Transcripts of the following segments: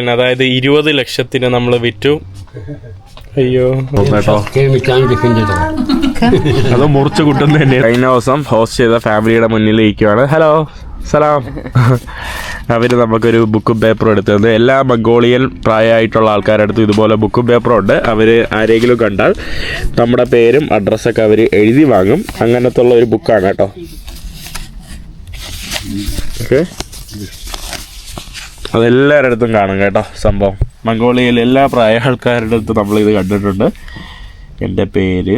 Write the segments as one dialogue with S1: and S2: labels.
S1: അതായത് ഇരുപത് ലക്ഷത്തിന് നമ്മൾ വിറ്റു. അയ്യോ. അത് മുറിച്ച് കുട്ടുന്ന കഴിഞ്ഞ ദിവസം ഹോസ്റ്റ് ചെയ്ത ഫാമിലിയുടെ മുന്നിൽ ഇരിക്കുവാണ്. ഹലോ സലാം. അവർ നമുക്കൊരു ബുക്കും പേപ്പറും എടുത്തു തന്നു. എല്ലാ മംഗോളിയൻ പ്രായമായിട്ടുള്ള ആൾക്കാരുടെ അടുത്തും ഇതുപോലെ ബുക്കും പേപ്പറും ഉണ്ട്. അവർ ആരെങ്കിലും കണ്ടാൽ നമ്മുടെ പേരും അഡ്രസ്സൊക്കെ അവർ എഴുതി വാങ്ങും. അങ്ങനത്തെ ഉള്ള ഒരു ബുക്കാണ് കേട്ടോ. ഓക്കെ അതെല്ലാവരുടെ അടുത്തും കാണും കേട്ടോ സംഭവം. മംഗോളിയയിൽ എല്ലാ പ്രായ ആൾക്കാരുടെ നമ്മൾ ഇത് കണ്ടിട്ടുണ്ട്. എന്റെ പേര്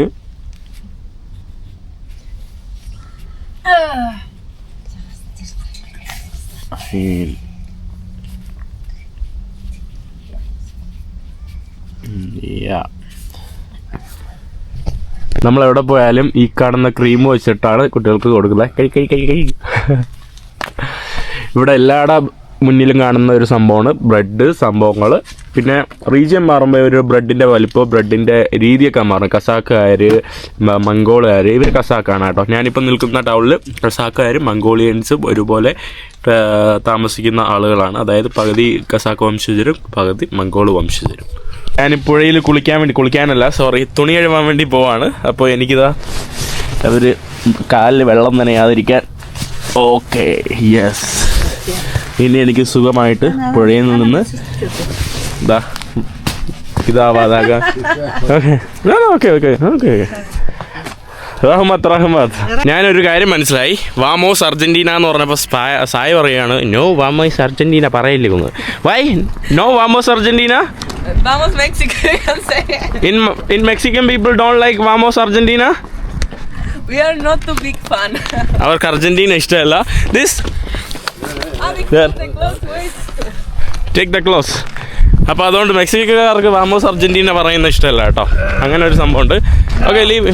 S1: നമ്മൾ എവിടെ പോയാലും ഈ കാണുന്ന ക്രീം വെച്ചിട്ടാണ് കുട്ടികൾക്ക് കൊടുക്കുന്നത്. കഴി കഴി കഴി ഇവിടെ എല്ലാവരുടെ മുന്നിലും കാണുന്ന ഒരു സംഭവമാണ് ബ്രെഡ് സംഭവങ്ങൾ. പിന്നെ റീജിയൻ മാറുമ്പോൾ ഒരു ബ്രെഡിന്റെ വലിപ്പം ബ്രെഡിന്റെ രീതിയൊക്കെ മാറും. കസാക്കുകാർ മംഗോളുകാർ ഇവർ കസാക്കാണ് കേട്ടോ. ഞാനിപ്പോൾ നിൽക്കുന്ന ടൗണിൽ കസാക്കുകാരും മംഗോളിയൻസും ഒരുപോലെ താമസിക്കുന്ന ആളുകളാണ്. അതായത് പകുതി കസാക്ക് വംശജരും പകുതി മംഗോൾ വംശജരും. ഞാൻ പുഴയിൽ കുളിക്കാൻ വേണ്ടി കുളിക്കാനല്ല സോറി തുണി കഴുകാൻ വേണ്ടി പോവാണ്. അപ്പോൾ എനിക്കിതാ അതൊരു കാലിൽ വെള്ളം നനയാതിരിക്കാൻ. Okay yes. ഇനി എനിക്ക് സുഖമായിട്ട് പുഴയിൽ നിന്ന് ഇതാ ഇതാവാതാകാം. Okay. Okay okay Rahmat Rahmat. ഞാനൊരു കാര്യം മനസ്സിലായി. വാമോസ് അർജന്റീന എന്ന് പറഞ്ഞപ്പോൾ സായ പറയാണ് നോ വാമോസ് അർജന്റീന പറയില്ലേ ഒന്ന് why no വാമോസ് Argentina. In Mexican people don't like വാമോസ് Argentina. അവർക്ക് അർജന്റീന ഇഷ്ടമല്ല.
S2: This Ways.
S1: Take
S2: the close
S1: അപ്പോൾ അതുകൊണ്ട് മെക്സിക്കോക്കാർക്ക് വാമോസ് അർജന്റീന പറയുന്ന ഇഷ്ടമല്ല കേട്ടോ. അങ്ങനെ ഒരു സംഭവമുണ്ട് okay leave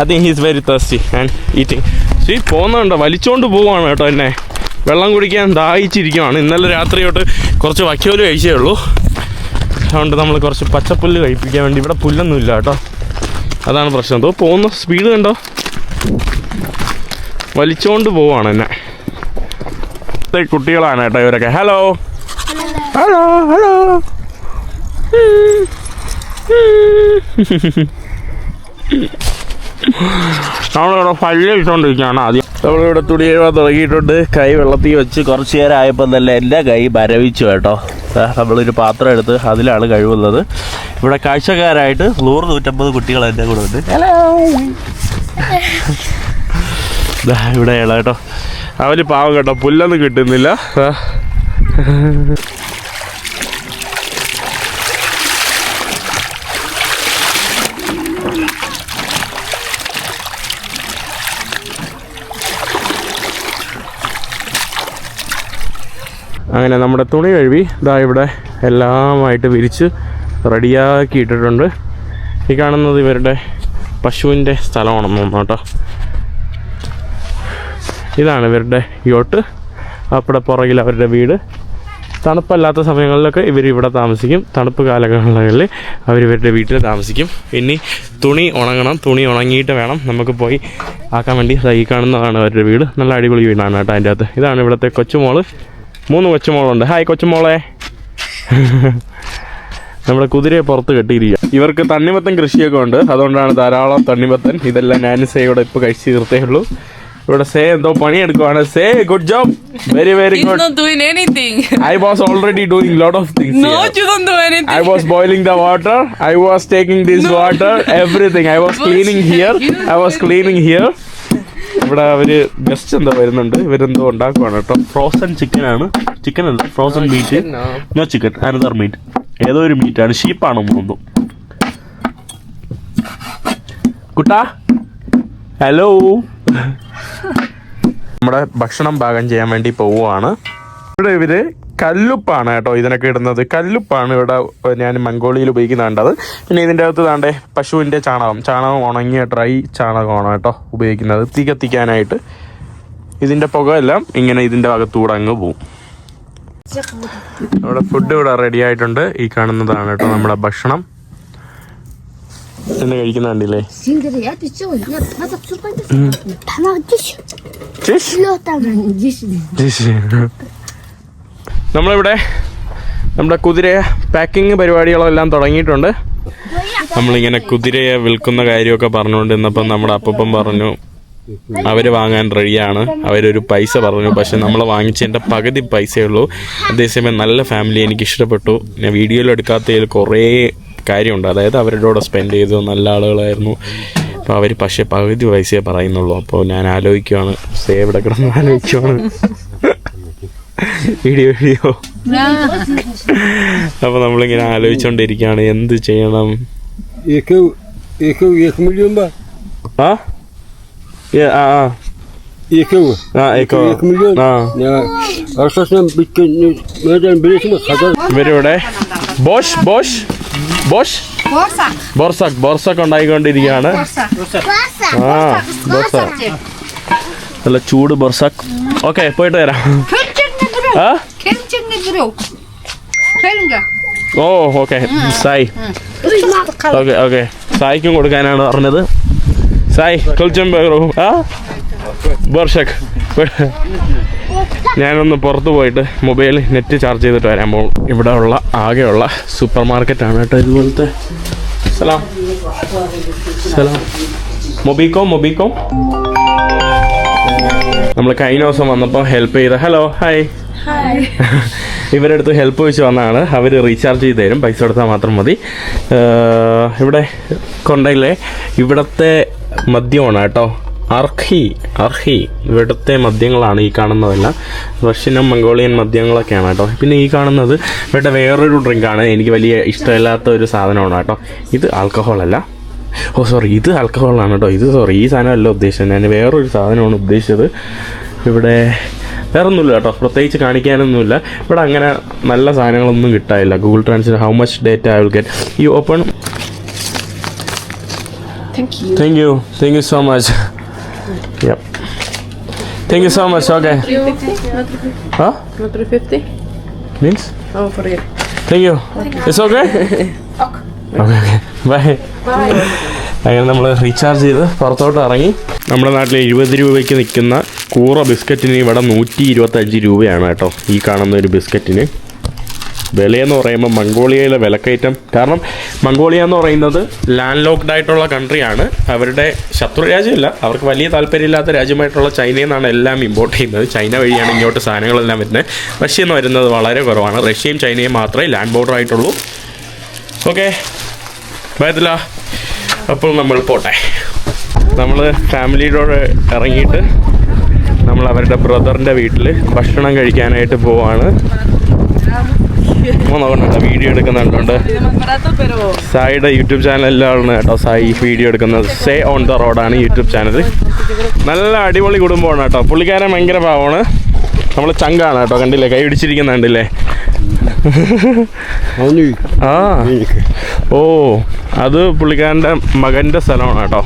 S1: I think he's very thirsty and eating see പോകുന്നുണ്ടോ വലിച്ചോണ്ട് പോവാണ് കേട്ടോ എന്നെ. വെള്ളം കുടിക്കാൻ ദാഹിച്ചിരിക്കുവാണ്. ഇന്നലെ രാത്രി തൊട്ട് കുറച്ച് വക്കോൽ കഴിച്ചേ ഉള്ളൂ. അതുകൊണ്ട് നമ്മൾ കുറച്ച് പച്ചപ്പുല്ല് കഴിപ്പിക്കാൻ വേണ്ടി ഇവിടെ പുല്ലൊന്നും ഇല്ല കേട്ടോ. അതാണ് പ്രശ്നം. തോ പോകുന്ന സ്പീഡ് കണ്ടോ? വലിച്ചോണ്ട് പോവാണ് എന്നെ. ഇത്തെ കുട്ടികളാണ് കേട്ടോ ഇവരൊക്കെ. ഹലോ ഹലോ ഹലോ നമ്മളിവിടെ പല്ല് ഇട്ടുകൊണ്ടിരിക്കുകയാണ് ആദ്യം. നമ്മളിവിടെ തുണി കഴുകാൻ തുടങ്ങിയിട്ടുണ്ട്. കൈ വെള്ളത്തിൽ വെച്ച് കുറച്ച് നേരം ആയപ്പോൾ തന്നെ എന്റെ കൈ മരവിച്ചു കേട്ടോ. നമ്മളൊരു പാത്രം എടുത്ത് അതിലാണ് കഴിവുന്നത് ഇവിടെ കാഴ്ചക്കാരായിട്ട് നൂറ് നൂറ്റമ്പത് കുട്ടികൾ എന്റെ കൂടെ ഉണ്ട്. ഹലോ ദാ ഇവിടെയാണ് കേട്ടോ. അവർ പാവം കേട്ടോ. പുല്ലൊന്നും കിട്ടുന്നില്ല. അങ്ങനെ നമ്മുടെ തുണി കഴുകി ഇതാ ഇവിടെ എല്ലാമായിട്ട് വിരിച്ച് റെഡിയാക്കി ഇട്ടിട്ടുണ്ട് ഈ കാണുന്നത് ഇവരുടെ പശുവിന്റെ സ്ഥലമാണെന്ന് തോന്നുന്നു കേട്ടോ. ഇതാണ് ഇവരുടെ യോട്ട്. അവിടെ പുറകിൽ അവരുടെ വീട്. തണുപ്പല്ലാത്ത സമയങ്ങളിലൊക്കെ ഇവർ ഇവിടെ താമസിക്കും. തണുപ്പ് കാലങ്ങളിൽ ഇവരുടെ വീട്ടിൽ താമസിക്കും. ഇനി തുണി ഉണങ്ങണം. തുണി ഉണങ്ങിയിട്ട് വേണം നമുക്ക് പോയി ആക്കാൻ വേണ്ടി. ഈ കാണുന്നതാണ് അവരുടെ വീട്. നല്ല അടിപൊളി വീടാണ് കേട്ടോ അതിന്റെ അകത്ത്. ഇതാണ് ഇവിടുത്തെ കൊച്ചുമോൾ. മൂന്ന് കൊച്ചുമോളുണ്ട്. ഹായ് കൊച്ചുമോളെ. നമ്മുടെ കുതിരയെ പുറത്ത് കെട്ടിയിരിക്കുക ഇവർക്ക് തണ്ണിമത്തൻ കൃഷിയൊക്കെ ഉണ്ട്. അതുകൊണ്ടാണ് ധാരാളം തണ്ണിമത്തൻ. ഇതെല്ലാം ഞാൻ സേയുടെ ഇപ്പോൾ കഴിച്ച് തീർത്തേ ഉള്ളൂ. ഇവിടെ സേ എന്തോ പണിയെടുക്കുവാണ്. Say
S2: good
S1: job
S2: very very good
S1: I was already doing lot of things I was boiling the water I was taking this water everything I was cleaning here I was cleaning here ഇവിടെ അവർ guest എന്താ വരുന്നുണ്ട്. ഇവരെന്തോ ഉണ്ടാക്കുവാണ് കേട്ടോ. Frozen chicken ആണ്. Chicken അല്ല frozen meat no chicken another meat ഏതോ ഒരു മീറ്റ് ആണ്. ഷീപ്പ് ആണ് മൂന്നും കുട്ടാ. ഹലോ നമ്മുടെ ഭക്ഷണം പാകം ചെയ്യാൻ വേണ്ടി പോവുകയാണ്. ഇവിടെ ഇവർ കല്ലുപ്പാണ് കേട്ടോ ഇതിനൊക്കെ ഇടുന്നത്. കല്ലുപ്പാണ് ഇവിടെ ഞാൻ മംഗോളിയിൽ ഉപയോഗിക്കുന്ന കണ്ടത് പിന്നെ ഇതിന്റെ അകത്ത് താണ്ടേ പശുവിന്റെ ചാണകം. ചാണകം ഉണങ്ങിയ ഡ്രൈ ചാണകമാണ് കേട്ടോ ഉപയോഗിക്കുന്നത്. തീ കത്തിക്കാനായിട്ട്. ഇതിന്റെ എല്ലാം ഇങ്ങനെ ഇതിന്റെ ഭാഗത്തൂടെ അങ്ങ് പോവും. ഇവിടെ ഫുഡ് ഇവിടെ റെഡി ആയിട്ടുണ്ട്. ഈ കാണുന്നതാണ് കേട്ടോ നമ്മുടെ ഭക്ഷണം. എന്നെ കഴിക്കുന്ന കണ്ടില്ലേ? നമ്മളിവിടെ നമ്മുടെ കുതിര പാക്കിംഗ് പരിപാടികളെല്ലാം തുടങ്ങിയിട്ടുണ്ട്. നമ്മളിങ്ങനെ കുതിരയെ വിൽക്കുന്ന കാര്യമൊക്കെ പറഞ്ഞുകൊണ്ടിരുന്നപ്പം നമ്മുടെ അപ്പം പറഞ്ഞു അവർ വാങ്ങാൻ റെഡിയാണ്. അവരൊരു പൈസ പറഞ്ഞു പക്ഷെ നമ്മൾ വാങ്ങിച്ചതിന്റെ പകുതി പൈസയേ ഉള്ളൂ. അതേസമയം നല്ല ഫാമിലി എനിക്ക് ഇഷ്ടപ്പെട്ടു. ഞാൻ വീഡിയോയിൽ എടുക്കാത്തതിൽ കുറേ കാര്യമുണ്ട്. അതായത് അവരുടെ കൂടെ സ്പെൻഡ് ചെയ്തു നല്ല ആളുകളായിരുന്നു. അപ്പോൾ അവർ പക്ഷേ പകുതി പൈസയെ പറയുന്നുള്ളൂ. അപ്പോൾ ഞാൻ ആലോചിക്കുവാണ്. സേവ് എടുക്കണം ആലോചിക്കുവാണ്. Video video. അപ്പോൾ നമ്മളിങ്ങനെ ആലോചിച്ചുകൊണ്ടിരിക്കുകയാണ് എന്ത് ചെയ്യണം. ആ? ആ ആ.
S3: milyon. Ya. Nereden.
S1: ഇവരിവിടെ. ബോഷ് ബോഷ്. ബോഷ്? ബോർസാക്ക് ബോർസാക്ക് ഉണ്ടായിക്കൊണ്ടിരിക്കുകയാണ്. ആ ബോർസാക്ക് നല്ല ചൂട് ബോർസാക്ക് ഓക്കെ പോയിട്ട് വരാം. ഓ ഓക്കെ. സായി. Okay okay. സായിക്കും കൊടുക്കാനാണ് പറഞ്ഞത്. സായി കുളിച്ചും ആ? ബോർഷക് ഞാനൊന്ന് പുറത്ത് പോയിട്ട് മൊബൈൽ നെറ്റ് ചാർജ് ചെയ്തിട്ട് വരാൻ പോകും ഇവിടെ ഉള്ള ആകെയുള്ള സൂപ്പർ മാർക്കറ്റാണ് കേട്ടോ ഇതുപോലത്തെ. സലാം. സലാം. മൊബിക്കോം മൊബിക്കോം നമ്മൾ കഴിഞ്ഞ ദിവസം വന്നപ്പോൾ ഹെൽപ്പ് ചെയ്ത. ഹലോ ഹായ് ഇവരെടുത്ത് ഹെൽപ്പ് വെച്ച് വന്നതാണ്. അവർ റീചാർജ് ചെയ്ത് തരും. പൈസ കൊടുത്താൽ മാത്രം മതി. ഇവിടെ കൊണ്ടയിലെ ഇവിടുത്തെ മദ്യമാണ് കേട്ടോ. അർഹി അർഹി. ഇവിടുത്തെ മദ്യങ്ങളാണ് ഈ കാണുന്നതെല്ലാം. റഷ്യനും മംഗോളിയൻ മദ്യങ്ങളൊക്കെയാണ് കേട്ടോ. പിന്നെ ഈ കാണുന്നത് ഇവരുടെ വേറൊരു ഡ്രിങ്കാണ്. എനിക്ക് വലിയ ഇഷ്ടമില്ലാത്ത ഒരു സാധനമാണ് കേട്ടോ. ഇത് ആൽക്കഹോൾ അല്ല. ഓ സോറി ഇത് ആൽക്കഹോളാണ് കേട്ടോ. ഇത് സോറി ഈ സാധനമല്ല ഉദ്ദേശിച്ചത്. ഞാൻ വേറൊരു സാധനമാണ് ഉദ്ദേശിച്ചത്. ഇവിടെ വേറെ ഒന്നുമില്ല കേട്ടോ. പ്രത്യേകിച്ച് കാണിക്കാനൊന്നുമില്ല. ഇവിടെ അങ്ങനെ നല്ല സാധനങ്ങളൊന്നും കിട്ടാനില്ല. Google translate how much data I will get you open thank you thank you so you much thank you so much okay ആ
S2: Not 350?
S1: Means?
S2: Oh, for real.
S1: Thank you. Is okay? Okay, okay Bye. അങ്ങനെ നമ്മൾ recharge ചെയ്ത് പുറത്തോട്ട് ഇറങ്ങി നമ്മുടെ നാട്ടിൽ എഴുപത് രൂപയ്ക്ക് നിൽക്കുന്ന കൂറ ബിസ്ക്കറ്റിന് ഇവിടെ നൂറ്റി ഇരുപത്തഞ്ച് രൂപയാണ് കേട്ടോ ഈ കാണുന്ന ഒരു ബിസ്ക്കറ്റിന് വിലയെന്ന് പറയുമ്പോൾ മംഗോളിയയിലെ വിലക്കയറ്റം. കാരണം മംഗോളിയ എന്ന് പറയുന്നത് ലാൻഡ് ലോക്ക്ഡ് ആയിട്ടുള്ള കൺട്രിയാണ് അവരുടെ ശത്രു രാജ്യമില്ല. അവർക്ക് വലിയ താല്പര്യമില്ലാത്ത രാജ്യമായിട്ടുള്ള ചൈനയിൽ നിന്നാണ് എല്ലാം ഇമ്പോർട്ട് ചെയ്യുന്നത്. ചൈന വഴിയാണ് ഇങ്ങോട്ട് സാധനങ്ങളെല്ലാം വരുന്നത്. റഷ്യ എന്ന് വരുന്നത് വളരെ കുറവാണ്. റഷ്യയും ചൈനയും മാത്രമേ ലാൻഡ് ബോർഡർ ആയിട്ടുള്ളൂ. ഓക്കെ ഭയത്തില്ല അപ്പോൾ നമ്മൾ പോട്ടെ. നമ്മൾ ഫാമിലിയോട് ഇറങ്ങിയിട്ട് നമ്മൾ അവരുടെ ബ്രദറിന്റെ വീട്ടിൽ ഭക്ഷണം കഴിക്കാനായിട്ട് പോവാണ്. നോക്കണ്ട വീഡിയോ എടുക്കുന്നുണ്ട്. സായിയുടെ യൂട്യൂബ് ചാനലിലാണ് കേട്ടോ സായി വീഡിയോ എടുക്കുന്നത്. സേ ഓൺ ദ റോഡാണ് യൂട്യൂബ് ചാനൽ നല്ല അടിപൊളി കുടുംബമാണ് കേട്ടോ. പുള്ളിക്കാരൻ ഭയങ്കര പാവമാണ്. നമ്മൾ ചങ്കാണ് കേട്ടോ കണ്ടില്ലേ? കൈ പിടിച്ചിരിക്കുന്ന കണ്ടില്ലേ
S3: Hani.
S1: ആ ഓ അത് പുള്ളിക്കാരന്റെ മകന്റെ സ്ഥലമാണ് കേട്ടോ.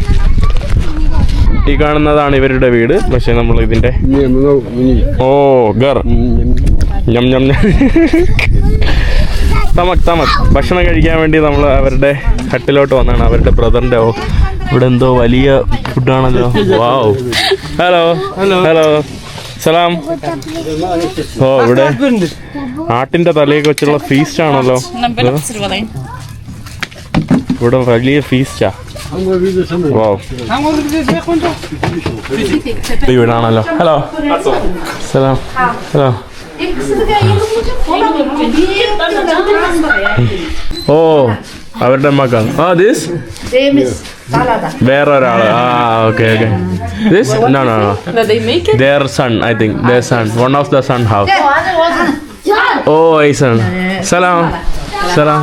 S1: ഈ കാണുന്നതാണ് ഇവരുടെ വീട്. പക്ഷെ നമ്മൾ
S3: minik.
S1: ഓ ഗർ. ഞം ഞം ഞം. തമക് തമക് ഭക്ഷണം കഴിക്കാൻ വേണ്ടി നമ്മൾ അവരുടെ ഹട്ടിലോട്ട് വന്നാണ് അവരുടെ ബ്രദറിന്റെ ഓ ഇവിടെ എന്തോ വലിയ ഫുഡാണല്ലോ. വാവ്. ഹലോ. ഹലോ. ഹലോ. സലാം. ഓ ഇവിടെ ആട്ടിന്റെ തലയൊക്കെ വെച്ചുള്ള ഫീസ്റ്റ് ആണല്ലോ. ഇവിടെ വലിയ ഫീസ്റ്റാ വീടാണല്ലോ ഹലോ. സലാം. ഹലോ. ഓ അവരുടെ മക്കൾ ആ ദിസ്
S4: Temiz. Salada.
S1: വേറെ ഒരാൾ ആ okay okay this no no no
S2: No, they make it.
S1: their son I think their son one of the son house oh I son സലാം സലാം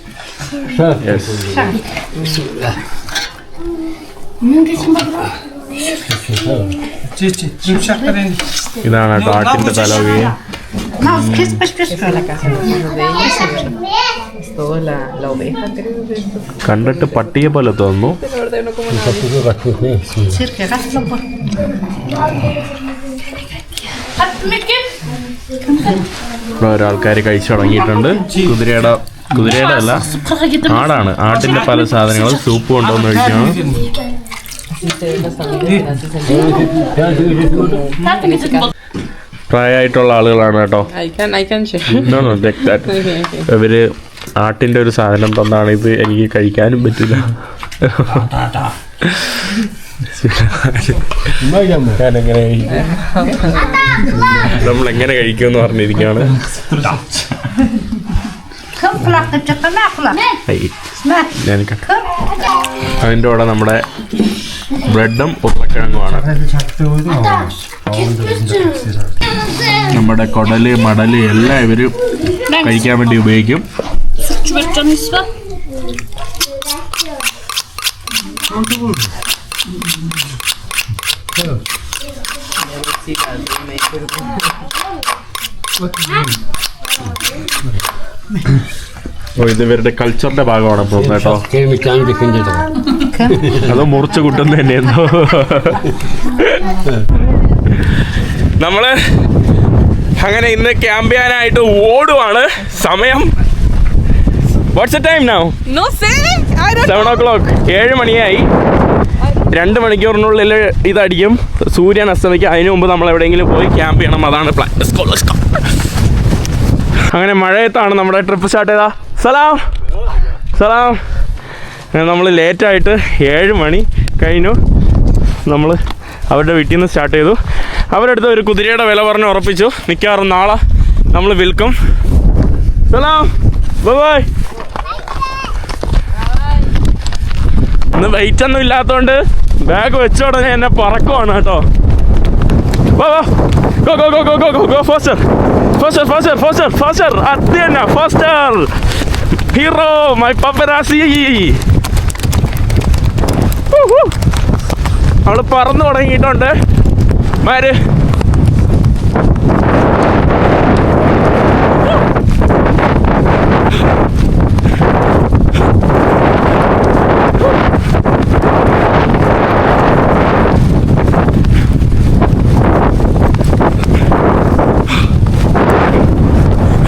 S1: Yes. ഇതാണ് കേട്ടോ ആട്ടിന്റെ തല വീ
S4: No, kiss, kiss, kiss.
S2: Todo la, la oveja, creo.
S1: കണ്ടിട്ട് പട്ടിയെ പോലെ തോന്നുന്നു ഇവിടെ ഓരോ കഴിച്ചു തുടങ്ങിയിട്ടുണ്ട് കുതിരയുടെ കുതിരയുടെ അല്ല. ആടാണ്. ആട്ടിന്റെ പല സാധനങ്ങളും സൂപ്പ് കൊണ്ടുവന്ന്
S2: കഴിക്കണം.
S1: പ്രായമായിട്ടുള്ള ആളുകളാണ് കേട്ടോ. ഇവർ ആട്ടിന്റെ ഒരു സാധനം തന്നാണ് ഇത് എനിക്ക് കഴിക്കാനും പറ്റില്ല. നമ്മളെങ്ങനെ എങ്ങനെ നമ്മൾ എങ്ങനെ കഴിക്കുമെന്ന് പറഞ്ഞിരിക്കുകയാണ്.
S4: Kom, klart, det er ikke klart.
S1: I,
S4: Smak.
S1: അതിന്റെ കൂടെ നമ്മുടെ ബ്രെഡും ഉരുളക്കിഴങ്ങുമാണ്. നമ്മുടെ കുടൽ മടൽ എല്ലാം ഇവർ കഴിക്കാൻ വേണ്ടി ഉപയോഗിക്കും.
S2: Sí, dime, pero-
S1: ഓ ഇത് ഇവരുടെ കൾച്ചറിന്റെ ഭാഗമാണ് ഇപ്പം കേട്ടോ.
S3: var.
S1: അത് മുറിച്ച് കുട്ടുന്ന തന്നെ എന്തോ നമ്മൾ അങ്ങനെ ഇന്ന് ക്യാമ്പ് ചെയ്യാനായിട്ട് ഓടുവാണ്. സമയം what's time now
S2: No sé, I don't
S1: seven o'clock ഏഴ് മണിയായി. രണ്ട് മണിക്കൂറിനുള്ളിൽ ഇതടിക്കും സൂര്യൻ അസ്തമിക്കും അതിനു മുമ്പ് നമ്മൾ എവിടെയെങ്കിലും പോയി ക്യാമ്പ് ചെയ്യണം. അതാണ് പ്ലാൻ അങ്ങനെ മഴയത്താണ് നമ്മുടെ ട്രിപ്പ് സ്റ്റാർട്ട് ചെയ്താ സലാം. സലാം. നമ്മൾ ലേറ്റായിട്ട് ഏഴ് മണി കഴിഞ്ഞു. നമ്മൾ അവരുടെ വീട്ടിൽ നിന്ന് സ്റ്റാർട്ട് ചെയ്തു. അവരുടെ അടുത്ത് ഒരു കുതിരയുടെ വില പറഞ്ഞ് ഉറപ്പിച്ചു. മിക്കവാറും നാളെ നമ്മൾ വിൽക്കും. സലാം. ബൈ ഇന്ന് വെയിറ്റ് ഒന്നും ഇല്ലാത്തതുകൊണ്ട് ബാഗ് വെച്ചോടനെ എന്നെ പറക്കുവാണ് കേട്ടോ. വാ വാ go go go go go go faster faster faster faster അത് തന്നെ ഫാസ്റ്റർ ഹീറോ മൈ പപ്പരാസി അവൾ പറന്നു തുടങ്ങിയിട്ടുണ്ട്. മാര്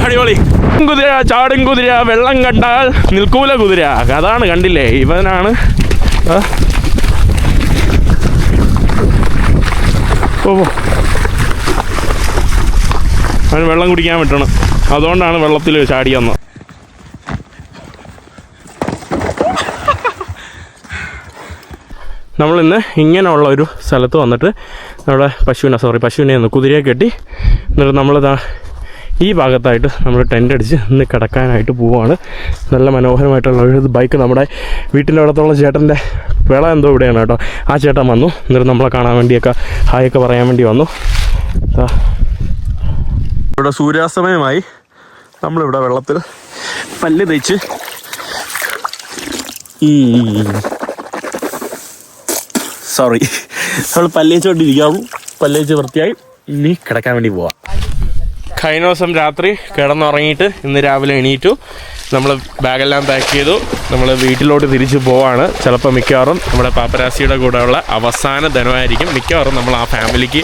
S1: അടിപൊളി കുതിര ചാടും കുതിര വെള്ളം കണ്ടാൽ നിൽക്കൂല കുതിര. അതാണ് കണ്ടില്ലേ ഇവനാണ്. അവന് വെള്ളം കുടിക്കാൻ പറ്റണം അതുകൊണ്ടാണ് വെള്ളത്തിൽ ചാടിയെന്ന് നമ്മളിന്ന് ഇങ്ങനെയുള്ള ഒരു സ്ഥലത്ത് വന്നിട്ട് നമ്മുടെ പശുവിനെ സോറി പശുവിനെ ഒന്ന് കുതിരയെ കെട്ടി. എന്നിട്ട് നമ്മളിതാ ഈ ഭാഗത്തായിട്ട് നമ്മൾ ടെന്റ് അടിച്ച് ഇന്ന് കിടക്കാനായിട്ട് പോവുകയാണ് നല്ല മനോഹരമായിട്ടുള്ള ഒരു ബൈക്ക് നമ്മുടെ വീട്ടിന്റെ അടുത്തുള്ള ചേട്ടന്റെ വിള എന്തോ ഇവിടെയാണ് കേട്ടോ. ആ ചേട്ടൻ വന്നു. എന്നിട്ട് നമ്മളെ കാണാൻ വേണ്ടിയൊക്കെ ഹായൊക്കെ പറയാൻ വേണ്ടി വന്നു. ഇവിടെ സൂര്യാസ്തമയമായി. നമ്മളിവിടെ വെള്ളത്തിൽ പല്ല് തേച്ച് ഈ സോറി നമ്മൾ പല്ലേച്ചുകൊണ്ടിരിക്കാവും പല്ലേച്ച് വൃത്തിയായി ഇനി കിടക്കാൻ വേണ്ടി പോവാം. കഴിഞ്ഞ ദിവസം രാത്രി കിടന്നുറങ്ങിയിട്ട് ഇന്ന് രാവിലെ എണീറ്റു. നമ്മൾ ബാഗെല്ലാം പാക്ക് ചെയ്തു. നമ്മൾ വീട്ടിലോട്ട് തിരിച്ചു പോവാണ്. ചിലപ്പോൾ മിക്കവാറും നമ്മുടെ പാപ്പരാസിയുടെ കൂടെയുള്ള അവസാന ധനമായിരിക്കും. മിക്കവാറും നമ്മൾ ആ ഫാമിലിക്ക്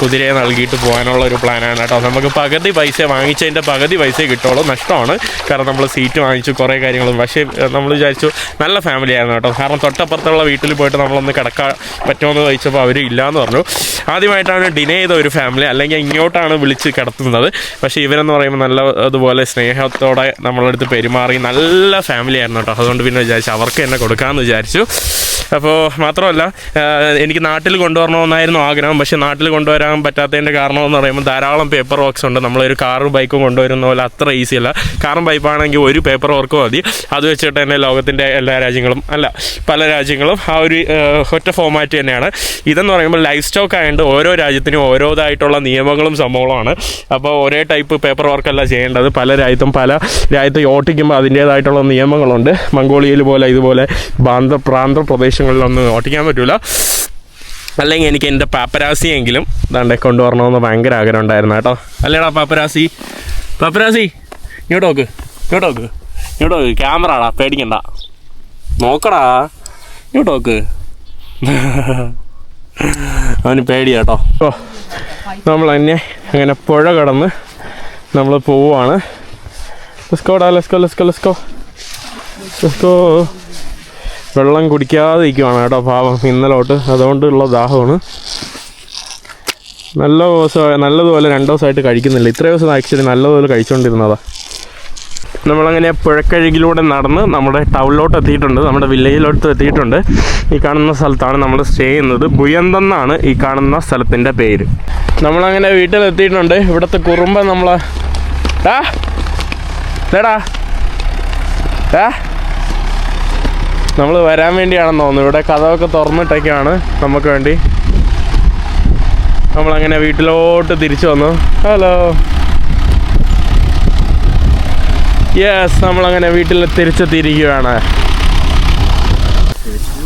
S1: കുതിരയെ നൽകിയിട്ട് പോകാനുള്ള ഒരു പ്ലാനാണ് കേട്ടോ. നമുക്ക് പകുതി പൈസ വാങ്ങിച്ചതിന്റെ പകുതി പൈസ കിട്ടുള്ളൂ. നഷ്ടമാണ്. കാരണം നമ്മൾ സീറ്റ് വാങ്ങിച്ചു കുറേ കാര്യങ്ങളും. പക്ഷേ നമ്മൾ വിചാരിച്ചു നല്ല ഫാമിലി ആയിരുന്നു കേട്ടോ. കാരണം തൊട്ടപ്പുറത്തുള്ള വീട്ടിൽ പോയിട്ട് നമ്മളൊന്ന് കിടക്കാൻ പറ്റുമെന്ന് ചോദിച്ചപ്പോൾ അവർ ഇല്ലയെന്ന് പറഞ്ഞു. ആദ്യമായിട്ടാണ് ഡിനേ ചെയ്ത ഒരു ഫാമിലി അല്ലെങ്കിൽ ഇങ്ങോട്ടാണ് വിളിച്ച് കിടത്തുന്നത്. പക്ഷേ ഇവരെന്ന് പറയുമ്പോൾ നല്ല അതുപോലെ സ്നേഹത്തോടെ നമ്മളടുത്ത് പെരുമാറി നല്ല ഫാമിലി ആയിരുന്നു കേട്ടോ. അതുകൊണ്ട് പിന്നെ വിചാരിച്ചു അവർക്ക് എന്നെ കൊടുക്കാമെന്ന് വിചാരിച്ചു. അപ്പോൾ മാത്രമല്ല എനിക്ക് നാട്ടിൽ കൊണ്ടുവരണമെന്നായിരുന്നു ആഗ്രഹം. പക്ഷേ നാട്ടിൽ കൊണ്ടുവരാൻ പറ്റാത്തതിന്റെ കാരണമെന്ന് പറയുമ്പോൾ ധാരാളം പേപ്പർ വർക്ക്സ് ഉണ്ട്. നമ്മളൊരു കാറും ബൈക്കും കൊണ്ടുവരുന്ന പോലെ അത്ര ഈസി അല്ല. കാറും ബൈപ്പാണെങ്കിൽ ഒരു പേപ്പർ വർക്ക് മതി. അത് വെച്ചിട്ട് തന്നെ ലോകത്തിന്റെ എല്ലാ രാജ്യങ്ങളും അല്ല പല രാജ്യങ്ങളും ആ ഒരു ഒറ്റ ഫോമാറ്റ് തന്നെയാണ്. ഇതെന്ന് പറയുമ്പോൾ ലൈഫ് സ്റ്റോക്ക് ആയതുകൊണ്ട് ഓരോ രാജ്യത്തിനും ഓരോതായിട്ടുള്ള നിയമങ്ങളും സംഭവങ്ങളാണ് അപ്പോൾ ഒരേ ടൈപ്പ് പേപ്പർ വർക്കല്ല ചെയ്യേണ്ടത്. പല രാജ്യത്തും പല രാജ്യത്ത് ഓട്ടിക്കുമ്പോൾ അതിന്റേതായിട്ടുള്ള നിയമങ്ങളുണ്ട്. മംഗോളിയയിൽ പോലെ ഇതുപോലെ പ്രാന്ത പ്രദേശങ്ങളിലൊന്നും ഓട്ടിക്കാൻ പറ്റില്ല അല്ലെങ്കിൽ എനിക്ക് എന്റെ പാപ്പരാസിയെങ്കിലും ദാണ്ടെ കൊണ്ടുവരണമെന്ന് ഭയങ്കര ആഗ്രഹം ഉണ്ടായിരുന്നു കേട്ടോ. അല്ലേടാ പാപ്പരാസി? പാപ്പരാസി ഇങ്ങോട്ട് നോക്ക് ഇങ്ങോട്ട് നോക്ക് ഇങ്ങോട്ട് നോക്ക് ക്യാമറ ആടാ പേടിക്കണ്ട. നോക്കടാ ഇങ്ങോട്ട് നോക്ക്. അവന് പേടിയാട്ടോ ഓ നമ്മൾ തന്നെ അങ്ങനെ പുഴ കടന്ന് നമ്മൾ പോവുകയാണ് ലെസ്കോടാ ലെസ്കോ ലെസ്കോ ലെസ്കോ ലെസ്കോ വെള്ളം കുടിക്കാതെ ഇരിക്കുവാണ് കേട്ടോ പാവം ഇന്നലോട്ട്. അതുകൊണ്ടുള്ള ദാഹമാണ്. നല്ല ദിവസം നല്ലതുപോലെ രണ്ട് ദിവസമായിട്ട് കഴിക്കുന്നില്ല. ഇത്ര ദിവസം ആക്ച്വലി നല്ലതുപോലെ കഴിച്ചുകൊണ്ടിരുന്നതാ നമ്മളങ്ങനെ പുഴക്കഴുകിലൂടെ നടന്ന് നമ്മുടെ ടൗണിലോട്ട് എത്തിയിട്ടുണ്ട്. നമ്മുടെ വില്ലേജിലോട്ട് എത്തിയിട്ടുണ്ട്. ഈ കാണുന്ന സ്ഥലത്താണ് നമ്മൾ സ്റ്റേ ചെയ്യുന്നത്. ബുയന്തെന്നാണ് ഈ കാണുന്ന സ്ഥലത്തിന്റെ പേര്. നമ്മളങ്ങനെ വീട്ടിലെത്തിയിട്ടുണ്ട്. ഇവിടുത്തെ കുറുമ്പ നമ്മൾ ഡാ ഏടാ ഡാ നമ്മൾ വരാൻ വേണ്ടിയാണെന്ന് തോന്നുന്നു. ഇവിടെ കഥമൊക്കെ തുറന്നിട്ടൊക്കെയാണ് നമുക്ക് വേണ്ടി. നമ്മളങ്ങനെ വീട്ടിലോട്ട് തിരിച്ചു വന്നു. ഹലോ യെസ് നമ്മളങ്ങനെ വീട്ടിൽ തിരിച്ചെത്തിയിരിക്കുകയാണ്.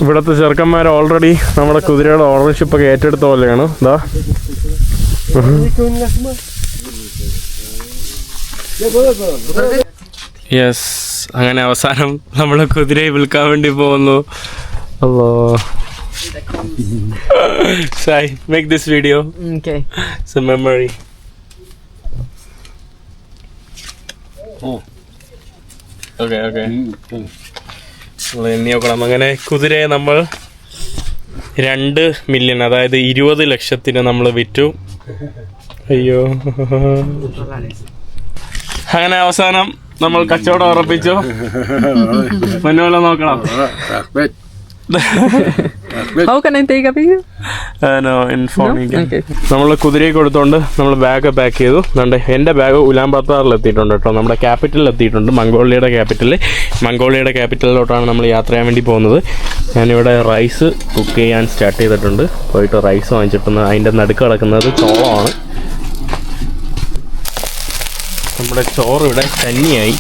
S1: ഇവിടുത്തെ ചെറുക്കന്മാർ ഓൾറെഡി നമ്മുടെ കുതിരയുടെ ഓണർഷിപ്പ് ഒക്കെ ഏറ്റെടുത്ത പോലെയാണ്. എന്താ യെസ് അങ്ങനെ അവസാനം നമ്മളെ കുതിരയെ വിൽക്കാൻ വേണ്ടി പോകുന്നു. Hello Sai
S2: make
S1: this video memory. Okay okay എണ്ണി നോക്കണം അങ്ങനെ കുതിരയെ നമ്മൾ രണ്ട് മില്യൺ അതായത് ഇരുപത് ലക്ഷത്തിന് നമ്മൾ വിറ്റു. അയ്യോ. അങ്ങനെ അവസാനം നമ്മൾ കച്ചവടം ഉറപ്പിച്ചു. മുന്നോട്ട് നോക്കണം.
S2: How can I take a picture?
S1: No
S2: informing
S1: നമ്മൾ കുതിരയെ കൊടുത്തോണ്ട് നമ്മൾ ബാഗ് പാക്ക് ചെയ്തു. അതുകൊണ്ട് എന്റെ ബാഗ് ഉലാംബത്താറിൽ എത്തിയിട്ടുണ്ട് കേട്ടോ. നമ്മുടെ ക്യാപിറ്റലിൽ എത്തിയിട്ടുണ്ട്. മംഗോളിയയുടെ ക്യാപിറ്റലിൽ മംഗോളിയയുടെ ക്യാപിറ്റലിലോട്ടാണ് നമ്മൾ യാത്ര ചെയ്യാൻ വേണ്ടി പോകുന്നത്. ഞാനിവിടെ റൈസ് കുക്ക് ചെയ്യാൻ സ്റ്റാർട്ട് ചെയ്തിട്ടുണ്ട്. പോയിട്ട് റൈസ് വാങ്ങിച്ചിട്ടുണ്ട് അതിന്റെ നടുക്ക് കിടക്കുന്നത് ചോളമാണ്. നമ്മുടെ ചോറ് ഇവിടെ കന്നിയായി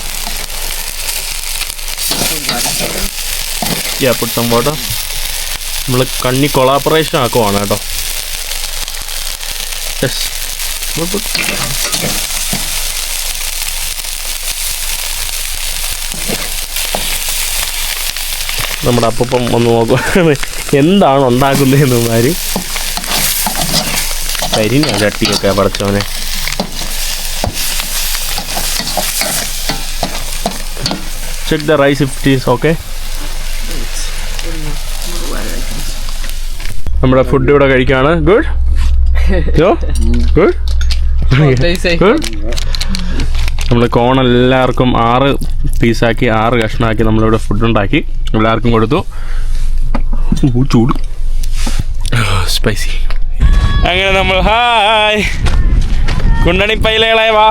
S1: പുട്ടും പോട്ടോ നമ്മൾ കണ്ണി കൊളാബറേഷൻ ആക്കുവാണ് കേട്ടോ. യെസ് നമ്മുടെ അപ്പം ഒന്ന് നോക്കുക എന്താണ് ഉണ്ടാക്കുന്നതെന്നുമാര് കരിഞ്ഞ ചട്ടിയൊക്കെ പടച്ചോനെ the rice if it is okay. നമ്മുടെ ഫുഡ് ഇവിടെ കഴിക്കാണ്. Good good? ഗുഡ് നമ്മൾ കോൺ എല്ലാവർക്കും ആറ് പീസാക്കി ആറ് കഷ്ണമാക്കി നമ്മളിവിടെ ഫുഡ് ഉണ്ടാക്കി. എല്ലാവർക്കും കൊടുത്തു. ചൂട്. സ്പൈസി അങ്ങനെ നമ്മൾ ഹായ് കുണ്ടണി പൈലകളായ വാ.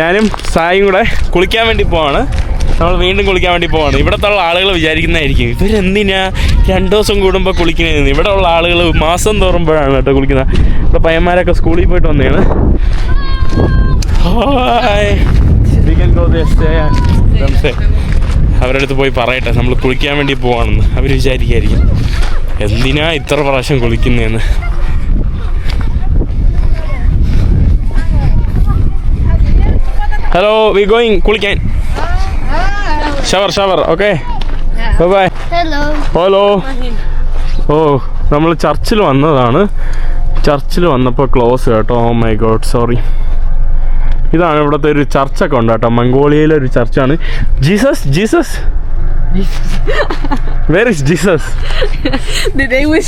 S1: ഞാനും സായും കൂടെ കുളിക്കാൻ വേണ്ടി പോവാണ്. നമ്മൾ വീണ്ടും കുളിക്കാൻ വേണ്ടി പോവാണ്. ഇവിടുത്തെ ഉള്ള ആളുകൾ വിചാരിക്കുന്നതായിരിക്കും ഇവരെന്തിനാ രണ്ടു ദിവസം കൂടുമ്പോൾ കുളിക്കണേന്ന് ഇവിടെ ഉള്ള ആളുകൾ മാസം തോറുമ്പോഴാണ് കേട്ടോ കുളിക്കുന്നത്. ഇവിടെ പയ്യന്മാരൊക്കെ സ്കൂളിൽ പോയിട്ട് വന്നതാണ്. അവരുടെ അടുത്ത് പോയി പറയട്ടെ. നമ്മൾ കുളിക്കാൻ വേണ്ടി പോവാണെന്ന്. അവർ വിചാരിക്കായിരിക്കും എന്തിനാ ഇത്ര പ്രാവശ്യം കുളിക്കുന്നതെന്ന് ഹലോ വി ഗോയിങ് കുളിക്കാൻ. Shower shower okay? Bye.
S5: Hello.
S1: ഓ നമ്മൾ ചർച്ചിൽ വന്നതാണ്. ചർച്ചിൽ വന്നപ്പോൾ ക്ലോസ് കേട്ടോ. ഓ മൈ ഗോഡ് സോറി ഇതാണ് ഇവിടുത്തെ ഒരു ചർച്ചൊക്കെ ഉണ്ട് കേട്ടോ മംഗോളിയയിലെ ഒരു ചർച്ചാണ്.
S2: Jesus
S1: Jesus?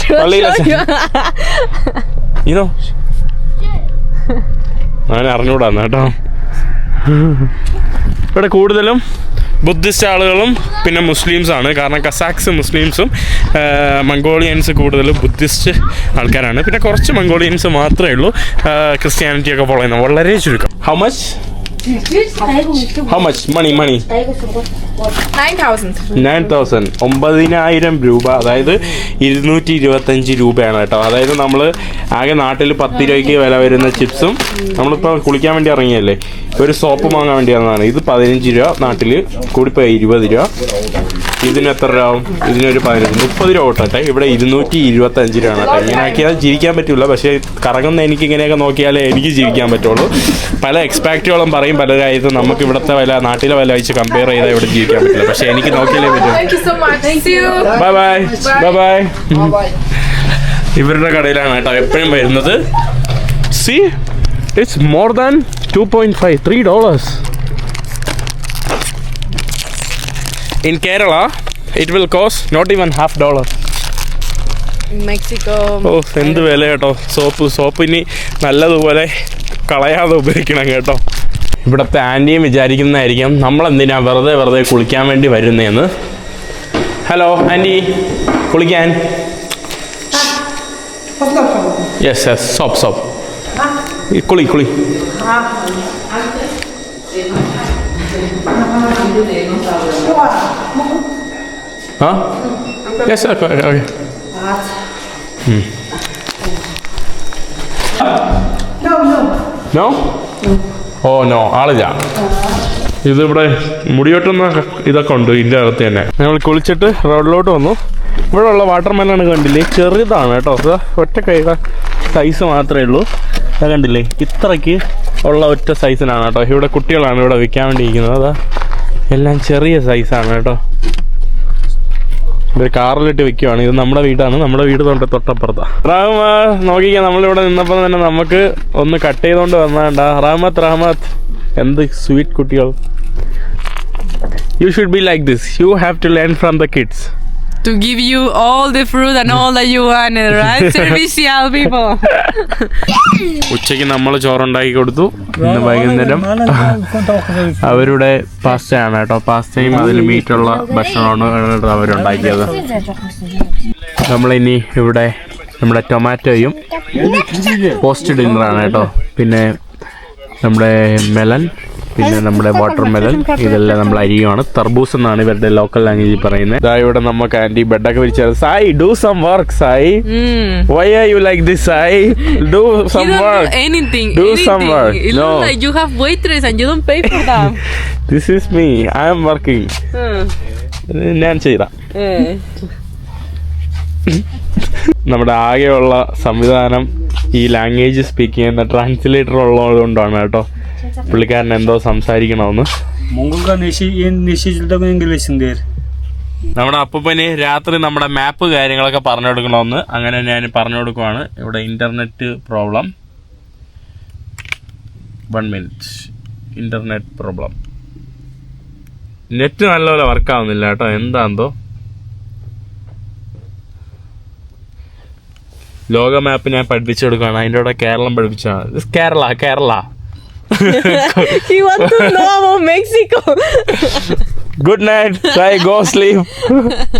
S2: Show
S1: listen.
S2: you?
S1: ഇനോ ഞാൻ അറിഞ്ഞൂടാന്ന് കേട്ടോ. ഇവിടെ കൂടുതലും ബുദ്ധിസ്റ്റ് ആളുകളും പിന്നെ മുസ്ലിംസാണ് കാരണം കസാക്സ് മുസ്ലിംസും മംഗോളിയൻസ് കൂടുതൽ ബുദ്ധിസ്റ്റ് ആൾക്കാരാണ്. പിന്നെ കുറച്ച് മംഗോളിയൻസ് മാത്രമേ ഉള്ളൂ. ക്രിസ്ത്യാനിറ്റി ഒക്കെ ഫോളോ ചെയ്യുന്നത് വളരെ ചുരുക്കം. How much how much money money
S2: 9,000.
S1: Nine thousand. ഒമ്പതിനായിരം രൂപ. അതായത് ഇരുന്നൂറ്റി ഇരുപത്തഞ്ച് രൂപയാണ് കേട്ടോ. അതായത് നമ്മൾ ആകെ നാട്ടിൽ പത്ത് രൂപയ്ക്ക് വില വരുന്ന ചിപ്സും നമ്മളിപ്പോൾ കുളിക്കാൻ വേണ്ടി ഇറങ്ങിയല്ലേ? ഒരു സോപ്പ് വാങ്ങാൻ വേണ്ടി വന്നതാണ്. ഇത് പതിനഞ്ച് രൂപ. നാട്ടിൽ കൂടിപ്പോയി ഇരുപത് രൂപ. ഇതിന് എത്ര രൂപ ആവും? ഇതിനൊരു പതിനഞ്ച് മുപ്പത് രൂപ തൊട്ടെ ഇവിടെ ഇരുന്നൂറ്റി ഇരുപത്തഞ്ച് രൂപയാണ് കേട്ടോ. ഇങ്ങനെ ആക്കിയാൽ ജീവിക്കാൻ പറ്റില്ല പക്ഷേ കറങ്ങുന്ന എനിക്ക് ഇങ്ങനെയൊക്കെ നോക്കിയാലേ എനിക്ക് ജീവിക്കാൻ പറ്റുള്ളൂ. പല എക്സ്പാക്റ്റുകളും പറയും പല കാര്യത്തും നമുക്ക് ഇവിടുത്തെ വില നാട്ടിലെ വില വെച്ച് കമ്പയർ ചെയ്താൽ ഇവിടെ ജീവിക്കാൻ പറ്റില്ല. പക്ഷെ എനിക്ക് നോക്കിയില്ലേ പറ്റും. ബൈ ബൈ ബൈ ബൈ ഇവരുടെ കടയിലാണ് കേട്ടോ എപ്പോഴും വരുന്നത്. See it's more than two point five three dollars in Kerala it will cost not even half dollar
S2: Mexico Mexico.
S1: ഓ എന്ത് വില കേട്ടോ. സോപ്പ് സോപ്പ് ഇനി നല്ലതുപോലെ കളയാതെ ഉപയോഗിക്കണം കേട്ടോ. ഇവിടുത്തെ ആന്റിയും വിചാരിക്കുന്നതായിരിക്കും നമ്മളെന്തിനാ വെറുതെ വെറുതെ കുളിക്കാൻ വേണ്ടി വരുന്നതെന്ന് ഹലോ ആന്റി കുളിക്കാൻ. യെസ് യെസ് സോപ്പ് സോപ്പ് കുളി കുളി. ആ? Yes okay okay no oh no ആളില്ല. ഇതിവിടെ മുടിയോട്ടുന്ന ഇതൊക്കെ ഉണ്ട് ഇതിന്റെ അകത്ത് തന്നെ. ഞങ്ങൾ കുളിച്ചിട്ട് റോഡിലോട്ട് വന്നു. ഇവിടെ ഉള്ള വാട്ടർ മെലാണ് കണ്ടില്ലേ? ചെറുതാണ് കേട്ടോ. ഒറ്റ കൈ സൈസ് മാത്രമേ ഉള്ളൂ. അത് കണ്ടില്ലേ? ഇത്രയ്ക്ക് ഉള്ള ഒറ്റ സൈസിനാണ് കേട്ടോ. ഇവിടെ കുട്ടികളാണ് ഇവിടെ വിൽക്കാൻ വേണ്ടിയിരിക്കുന്നത്. അതാ എല്ലാം ചെറിയ സൈസാണ് കേട്ടോ. ഇത് കാറിലിട്ട് വെക്കുവാണ്. ഇത് നമ്മുടെ വീടാണ്. നമ്മുടെ വീട് തൊട്ട് തൊട്ടപ്പുറത്താ. റഹ്മ നോക്കിക്കാം നമ്മളിവിടെ നിന്നപ്പോൾ തന്നെ നമുക്ക് ഒന്ന് കട്ട് ചെയ്തുകൊണ്ട് വന്നാണ്ട റഹ്മത്ത് റഹ്മത്ത്. എന്ത് സ്വീറ്റ് കുട്ടികൾ. You should be like this you have to learn from the kids
S2: To give you all the fruit and all that you wanted, right? Servicial people.
S1: ഉച്ചയ്ക്ക് നമ്മൾ ചോറുണ്ടാക്കി കൊടുത്തു ഇന്ന് വൈകുന്നേരം അവരുടെ പാസ്തയാണ് കേട്ടോ പാസ്തയും അതിൽ മീറ്റുള്ള ഭക്ഷണമാണ് അവരുണ്ടാക്കിയത് നമ്മളിനി ഇവിടെ നമ്മുടെ ടൊമാറ്റോയും പോസ്റ്റ് ഡിന്നറാണ് കേട്ടോ പിന്നെ നമ്മുടെ മെലൻ പിന്നെ നമ്മുടെ വാട്ടർ മെലൺ ഇതെല്ലാം നമ്മൾ അരിയുമാണ് തർബൂസ് എന്നാണ് ഇവരുടെ ലോക്കൽ ലാംഗ്വേജിൽ പറയുന്നത്. ഇതാ ഇവിടെ നമുക്ക് ആന്റി ബെഡൊക്കെ വിളിച്ചത് Sai
S2: do
S1: some work Sai. Why are you like this
S2: Sai? Do
S1: some
S2: work anything
S1: do some work no
S2: you have waitress and you you pay waitress and you don't pay for them.
S1: This is me I am working
S2: Hmm.
S1: ഞാൻ ചെയ്താ.
S2: Eh.
S1: നമ്മുടെ ആകെയുള്ള സംവിധാനം ഈ language speak ചെയ്യുന്ന translator ഉള്ളത് കൊണ്ടാണ് കേട്ടോ. പുള്ളിക്കാരൻ എന്തോ സംസാരിക്കണമെന്ന്. നമ്മുടെ അപ്പൂപ്പന് രാത്രി നമ്മുടെ മാപ്പ് കാര്യങ്ങളൊക്കെ പറഞ്ഞു കൊടുക്കണമെന്ന് അങ്ങനെ ഞാൻ പറഞ്ഞു കൊടുക്കുവാണ് ഇവിടെ internet problem one minute internet problem net നല്ലപോലെ വർക്ക് ആവുന്നില്ല കേട്ടോ. എന്താന്തോ? ലോക മാപ്പ് ഞാൻ പഠിപ്പിച്ചു കൊടുക്കുകയാണ് അതിന്റെ കൂടെ Keralam പഠിപ്പിച്ചാണ് Kerala Kerala.
S2: he wants to know about Mexico.
S1: Good night. Try go sleep.